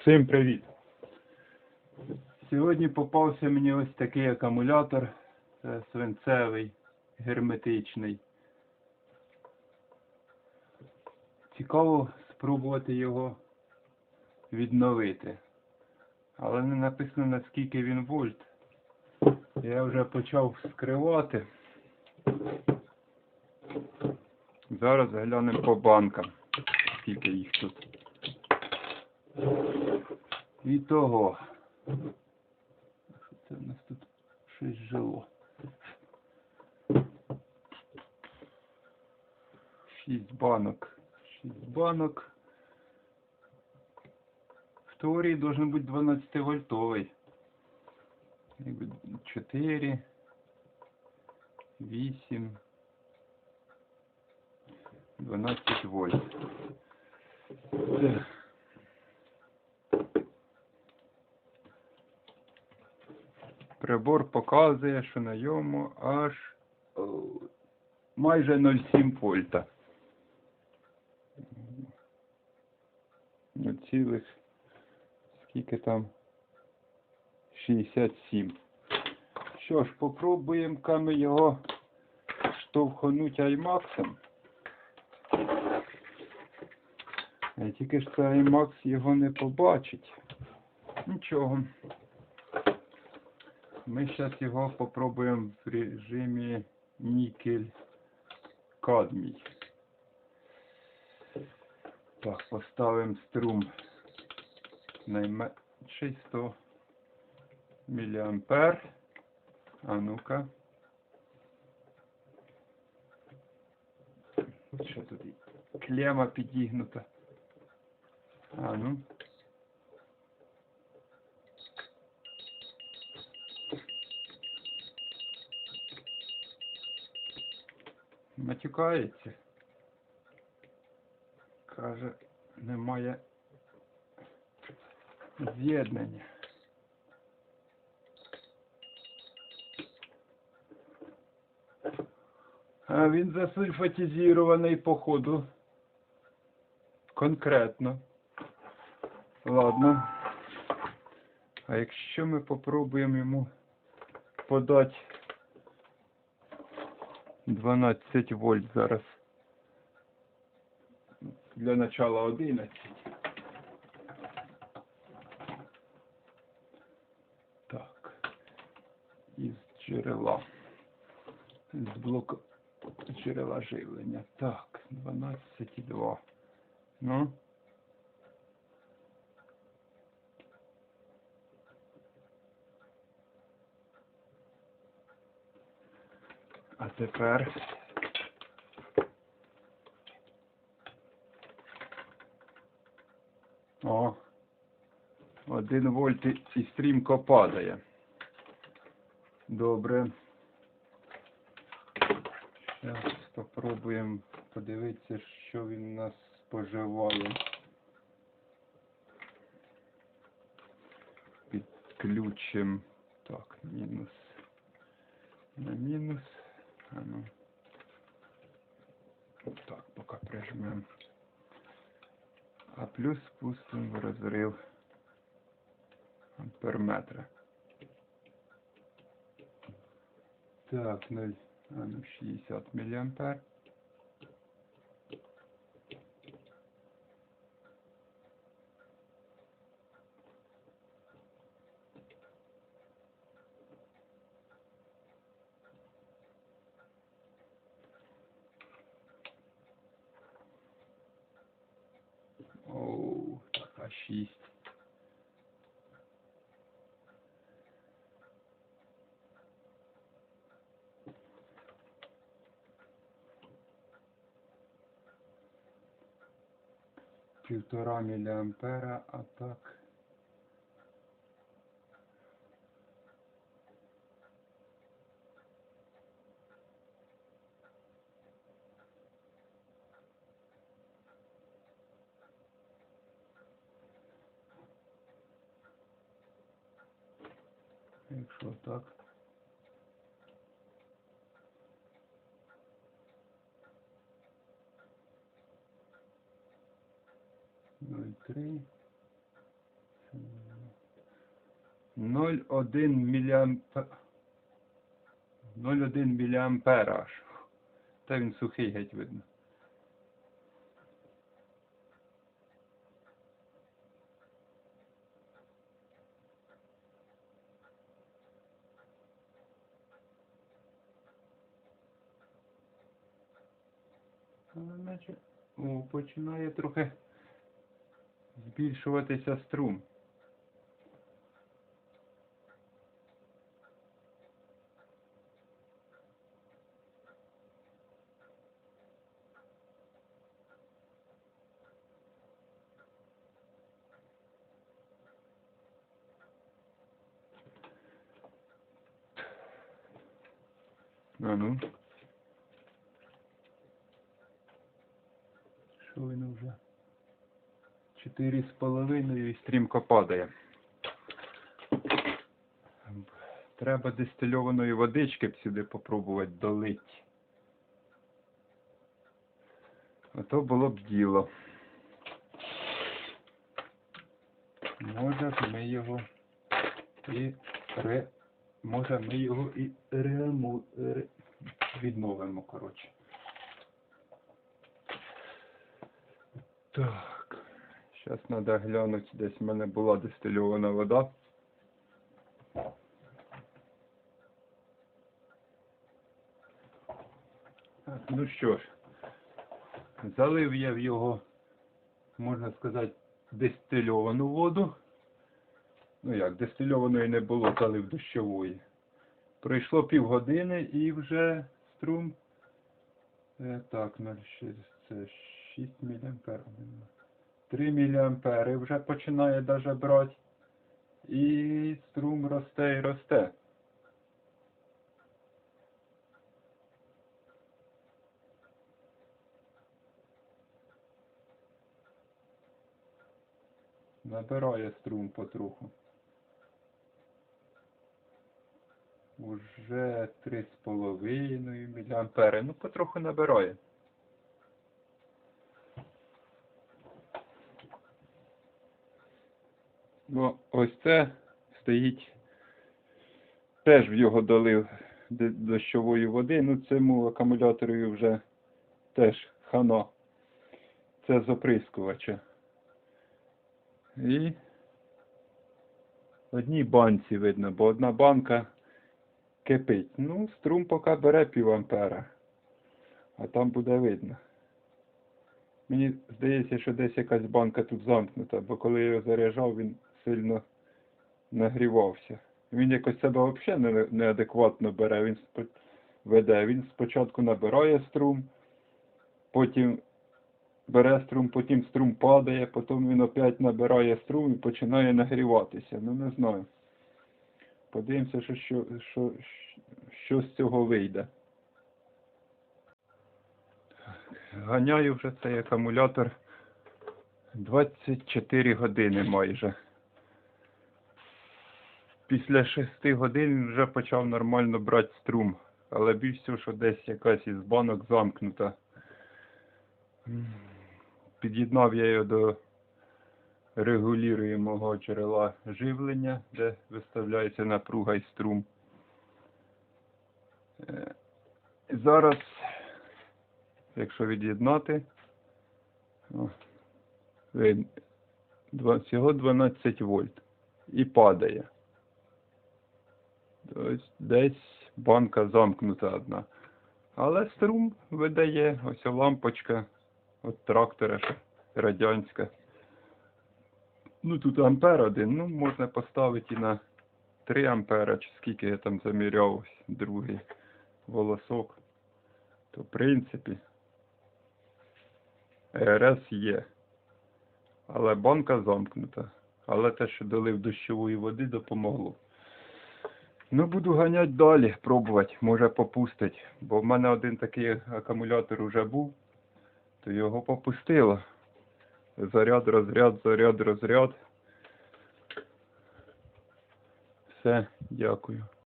Всім привіт! Сьогодні попався мені ось такий акумулятор. Це свинцевий, герметичний. Цікаво спробувати його відновити. Але не написано наскільки він вольт. Я вже почав вскривати. Зараз глянемо по банкам, скільки їх тут. І того. Що це в нас тут щось жило? Шість банок. Шість банок. В теорії должен бути 12 вольтовий. Якби 4, 8, 12 вольт. Прибор показує, що на йому аж майже 0,7 вольта. Ну, цілих скільки там 67. Що ж, попробуємо ми його штовхнуть аймаксом. А тільки ж це аймакс його не побачить. Нічого. Ми зараз його попробуємо в режимі нікель кадмій. Так, поставимо струм найменший 100 міліампер. А ну-ка. Що тут? Клема підігнута. А ну. Матюкається. Каже, немає з'єднання. А він засульфатизований походу. Конкретно. Ладно. А якщо ми попробуємо йому подати 12 вольт зараз. Для начала 11. Так. Із джерела. З блоку джерела живлення. Так, 12,2. Ну. А тепер О, один вольт і- стрімко падає. Добре. Зараз спробуємо подивитися, що він нас споживає. Підключимо. Так, мінус. На мінус. А ну. Так, поки прижмемо. А плюс спустимо в розрив амперметра. Так, 0, а ну 60 міліампер. Оу, така 6. Півтора міліампера, а так. Якщо так. Ноль три. 0,1 міліампер... 0,1 міліампера аж. Та він сухий геть видно. Але наче о, починає трохи збільшуватися струм. А ну. Він вже? Чотири з половиною і стрімко падає. Треба дистильованої водички б сюди попробувати долить. А то було б діло. Може б ми його і ре... Може ми його і реаму... ре... відновимо, коротше. Так. Зараз треба глянути, десь в мене була дистильована вода. Ну що ж, залив я в його, можна сказати, дистильовану воду. Ну як, дистильованої не було, залив дощової. Пройшло півгодини і вже струм. Е, так, 0,6, це 6 мА. 3 мА вже починає даже брати. І струм росте і росте. Набирає струм потроху. Уже 3,5 мА. Ну, потроху набирає. Ну, ось це стоїть. Теж в його долив дощової води. Ну, цьому акумулятору вже теж хано. Це з оприскувача. І одній банці видно, бо одна банка кипить. Ну, струм поки бере пів. А там буде видно. Мені здається, що десь якась банка тут замкнута, бо коли я його заряджав, він сильно нагрівався. Він якось себе взагалі не, неадекватно бере. Він веде. Він спочатку набирає струм, потім бере струм, потім струм падає, потім він опять набирає струм і починає нагріватися. Ну не знаю. Подивимося, що, що, що, що з цього вийде. Ганяю вже цей акумулятор 24 години майже. Після 6 годин вже почав нормально брати струм, але більш всього, що десь якась із банок замкнута. Під'єднав я його до регулюємого джерела живлення, де виставляється напруга і струм. Е, Зараз, якщо від'єднати, всього 12 вольт і падає. Ось десь банка замкнута одна. Але струм видає, ось лампочка от трактора радянська. Ну тут ампер один, ну можна поставити і на 3 ампера, чи скільки я там заміряв, ось другий волосок. То в принципі РС є. Але банка замкнута. Але те, що долив дощової води, допомогло. Ну, буду ганяти далі, пробувати, може попустить. Бо в мене один такий акумулятор уже був, то його попустило. Заряд, розряд, заряд, розряд. Все, дякую.